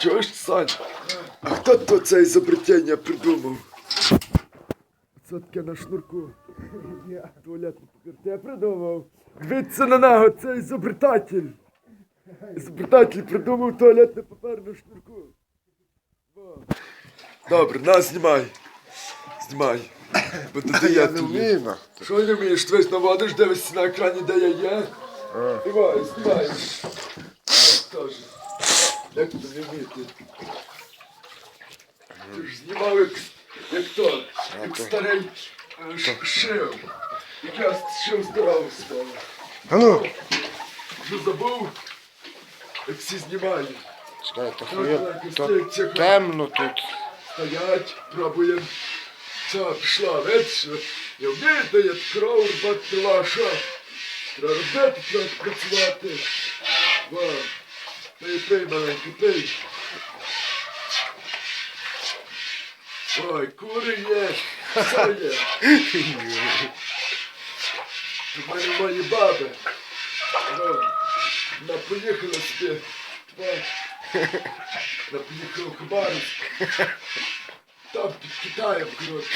Чуєш, Сань? А хто то це ізобретення придумав? Це таке на шнурку. Туалетний папір. Ти придумав. Дивіться на нього, це ізобретатель. Ізобретатель придумав туалетний папір на шнурку. Добре, на, знімай. Знімай. Бо тоді я Я не тобі. Що не вмієш? Ти наводиш, дивишся на екрані, де я є. Давай, знімай. Теж. Як то не вміти? Ти ж знімав як, як то, як старий е, ш- шив. Як я шив здоровий став. А ну, Вже забув, як всі знімають. чекай, то Так, то темно тут. Стоять, пробуємо. Все, пішла, видиш, я вмію, я кров рбати ваша. Треба робити, треба працювати. Ва. Пий, пий, маленький, пий. Ой, кури є, все є. У мене мої баби. Вона поїхала собі. Вона поїхала в Хабаровськ. Там під Китаєм, коротше.